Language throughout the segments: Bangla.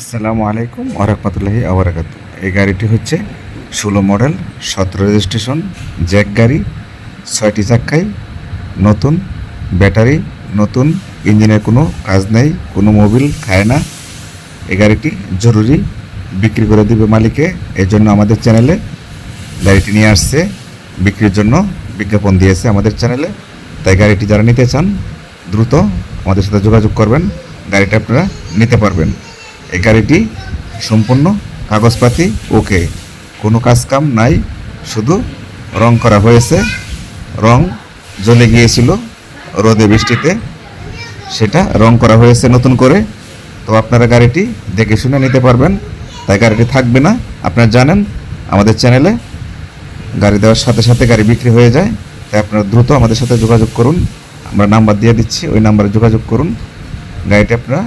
আসসালামু আলাইকুম ওরহমতুল্লাহি আবরাকাত এই গাড়িটি হচ্ছে ষোলো মডেল, সতেরো রেজিস্ট্রেশন, জ্যাক গাড়ি, ছয়টি চাক্কাই, নতুন ব্যাটারি, নতুন ইঞ্জিনের কোনো কাজ নেই, কোনো মোবিল, খায় না। এই গাড়িটি জরুরি, বিক্রি করে দিবে মালিকে এই জন্য আমাদের চ্যানেলে গাড়িটি নিয়ে আসছে, বিক্রির জন্য বিজ্ঞাপন দিয়েছে আমাদের চ্যানেলে। তাই গাড়িটি যারা নিতে চান, দ্রুত আমাদের সাথে যোগাযোগ করবেন, গাড়িটা আপনারা নিতে পারবেন। এই গাড়িটি সম্পূর্ণ কাগজপাতি, ওকে, কোনো কাজ কাম নাই, শুধু রং করা হয়েছে, রং জ্বলে গিয়েছিল রোদে বৃষ্টিতে, সেটা রং করা হয়েছে নতুন করে, তো আপনারা গাড়িটি দেখে শুনে নিতে পারবেন, তাই গাড়িটি থাকবে না, আপনারা জানেন, আমাদের চ্যানেলে গাড়ি দেওয়ার সাথে সাথে গাড়ি বিক্রি হয়ে যায়, তাই আপনারা দ্রুত আমাদের সাথে যোগাযোগ করুন, আমরা নাম্বার দিয়ে দিচ্ছি, ওই নাম্বারে যোগাযোগ করুন, গাড়িটি আপনারা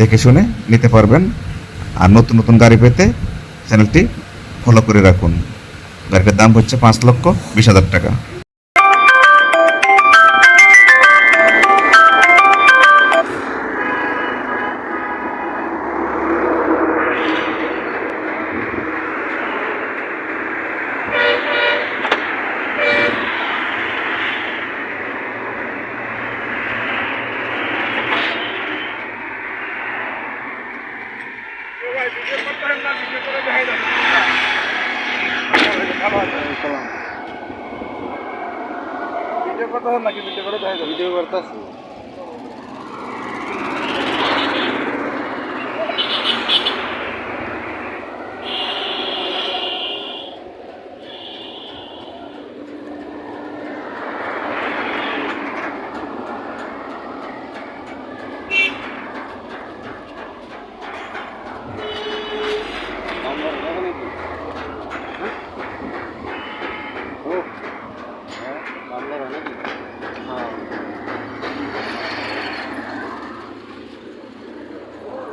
দেখে শুনে নিতে পারবেন। আর নতুন নতুন গাড়ি পেতে চ্যানেলটি ফলো করে রাখুন। গাড়িটার দাম হচ্ছে পাঁচ লক্ষ বিশ হাজার টাকা। ভিডিও করতে নাকি ভিডিও করে দেখা যাবে। ভিডিও করতেছি Globo.